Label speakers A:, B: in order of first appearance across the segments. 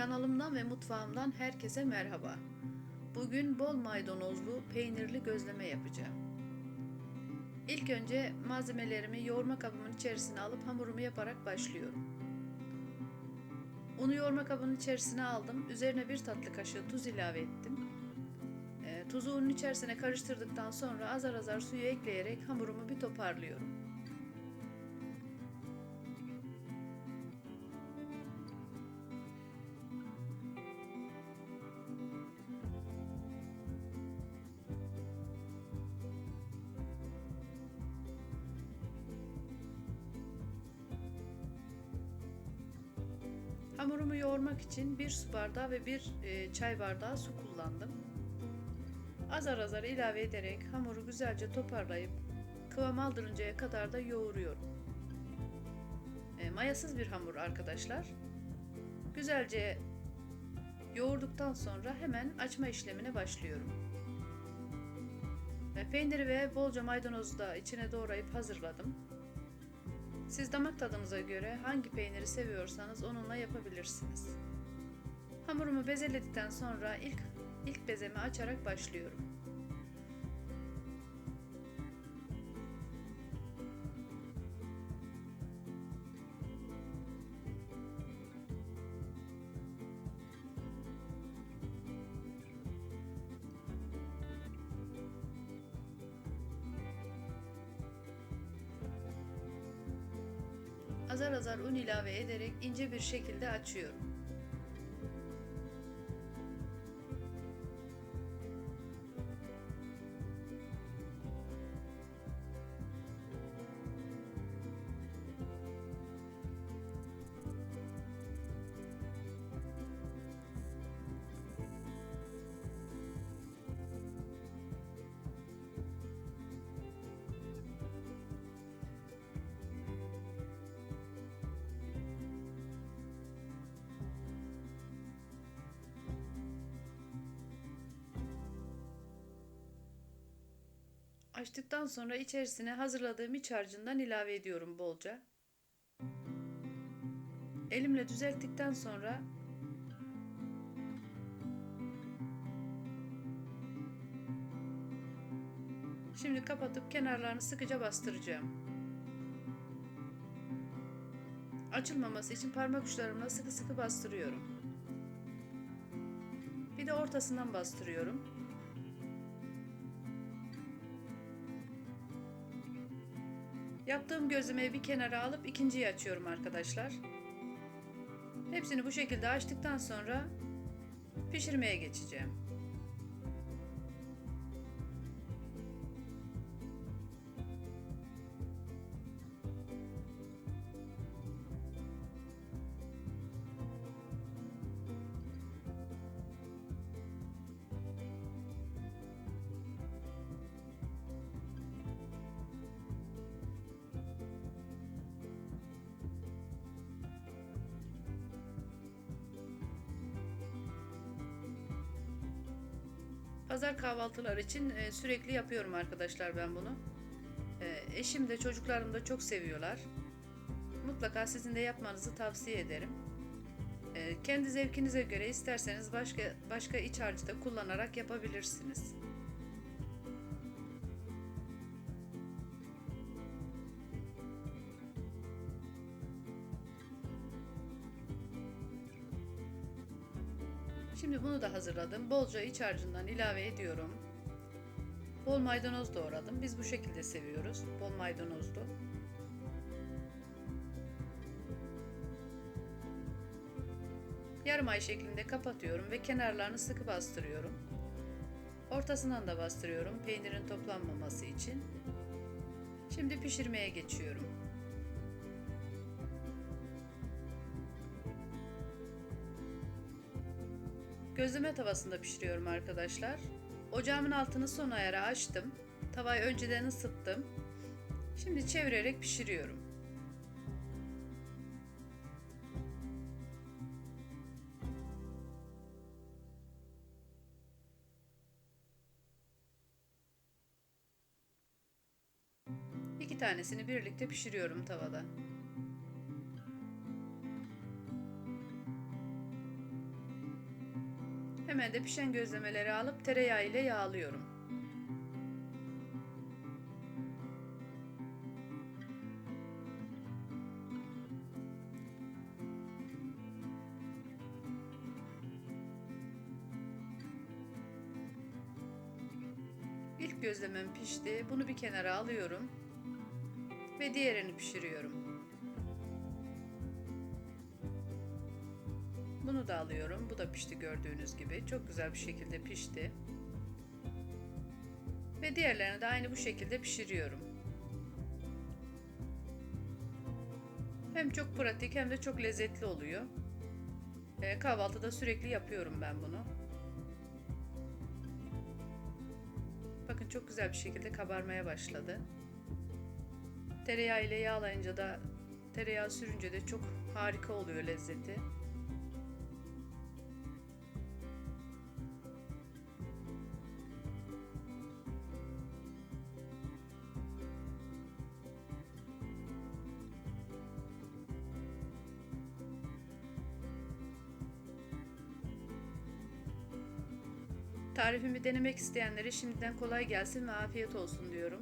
A: Kanalımdan ve mutfağımdan herkese merhaba. Bugün bol maydanozlu peynirli gözleme yapacağım. İlk önce malzemelerimi yoğurma kabımın içerisine alıp hamurumu yaparak başlıyorum. Unu yoğurma kabının içerisine aldım. Üzerine bir tatlı kaşığı tuz ilave ettim. E, tuzu unun içerisine karıştırdıktan sonra azar azar suyu ekleyerek hamurumu bir toparlıyorum. Hamurumu yoğurmak için bir su bardağı ve bir e, çay bardağı su kullandım. Azar azar ilave ederek hamuru güzelce toparlayıp kıvam aldırıncaya kadar da yoğuruyorum. E, mayasız bir hamur arkadaşlar. Güzelce yoğurduktan sonra hemen açma işlemine başlıyorum. E, peyniri ve bolca maydanozu da içine doğrayıp hazırladım. Siz damak tadınıza göre hangi peyniri seviyorsanız onunla yapabilirsiniz. Hamurumu bezeledikten sonra ilk ilk bezemi açarak başlıyorum. Azar azar un ilave ederek ince bir şekilde açıyorum. Açtıktan sonra içerisine hazırladığım iç harcından ilave ediyorum bolca. Elimle düzelttikten sonra Şimdi kapatıp kenarlarını sıkıca bastıracağım. Açılmaması için parmak uçlarımla sıkı sıkı bastırıyorum. Bir de ortasından bastırıyorum. Yaptığım gözlemeyi bir kenara alıp ikinciyi açıyorum arkadaşlar. Hepsini bu şekilde açtıktan sonra pişirmeye geçeceğim. Pazar kahvaltıları için e, sürekli yapıyorum arkadaşlar ben bunu. E, eşim de çocuklarım da çok seviyorlar. Mutlaka sizin de yapmanızı tavsiye ederim. E, kendi zevkinize göre isterseniz başka başka iç harcı da kullanarak yapabilirsiniz. Şimdi bunu da hazırladım. Bolca iç harcından ilave ediyorum. Bol maydanoz doğradım. Biz bu şekilde seviyoruz. Bol maydanozlu. Yarım ay şeklinde kapatıyorum ve kenarlarını sıkı bastırıyorum. Ortasından da bastırıyorum peynirin toplanmaması için. Şimdi pişirmeye geçiyorum. Gözleme tavasında pişiriyorum arkadaşlar. Ocağımın altını son ayara açtım. Tavayı önceden ısıttım. Şimdi çevirerek pişiriyorum. İki tanesini birlikte pişiriyorum tavada. Hemen de pişen gözlemeleri alıp tereyağı ile yağlıyorum. İlk gözlemem pişti. Bunu bir kenara alıyorum ve diğerini pişiriyorum. Bunu da alıyorum. Bu da pişti gördüğünüz gibi. Çok güzel bir şekilde pişti. Ve diğerlerini de aynı bu şekilde pişiriyorum. Hem çok pratik hem de çok lezzetli oluyor. Ee, kahvaltıda sürekli yapıyorum ben bunu. Bakın çok güzel bir şekilde kabarmaya başladı. Tereyağı ile yağlayınca da tereyağı sürünce de çok harika oluyor lezzeti. Tarifimi denemek isteyenlere şimdiden kolay gelsin ve afiyet olsun diyorum.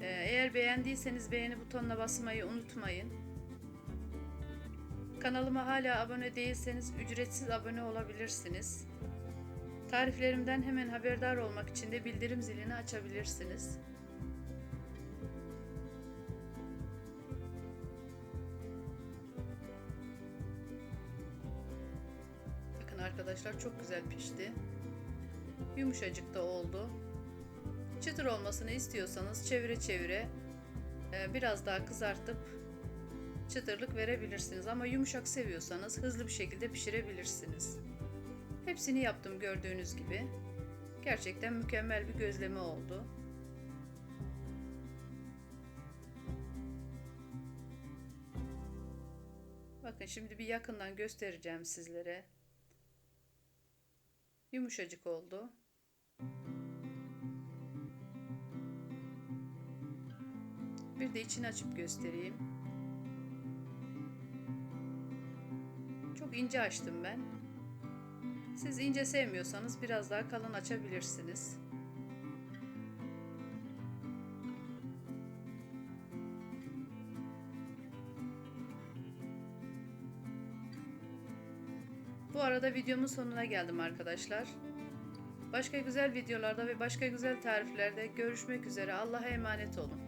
A: Ee, Eğer beğendiyseniz beğeni butonuna basmayı unutmayın. Kanalıma hala abone değilseniz ücretsiz abone olabilirsiniz. Tariflerimden hemen haberdar olmak için de bildirim zilini açabilirsiniz. Bakın arkadaşlar çok güzel pişti. Yumuşacık da oldu. Çıtır olmasını istiyorsanız çevire çevire e, biraz daha kızartıp çıtırlık verebilirsiniz. Ama yumuşak seviyorsanız hızlı bir şekilde pişirebilirsiniz. Hepsini yaptım gördüğünüz gibi. Gerçekten mükemmel bir gözleme oldu. Bakın şimdi bir yakından göstereceğim sizlere. Yumuşacık oldu. Bir de içini açıp göstereyim. Çok ince açtım ben. Siz ince sevmiyorsanız biraz daha kalın açabilirsiniz. Bu arada videomun sonuna geldim arkadaşlar. Başka güzel videolarda ve başka güzel tariflerde görüşmek üzere. Allah'a emanet olun.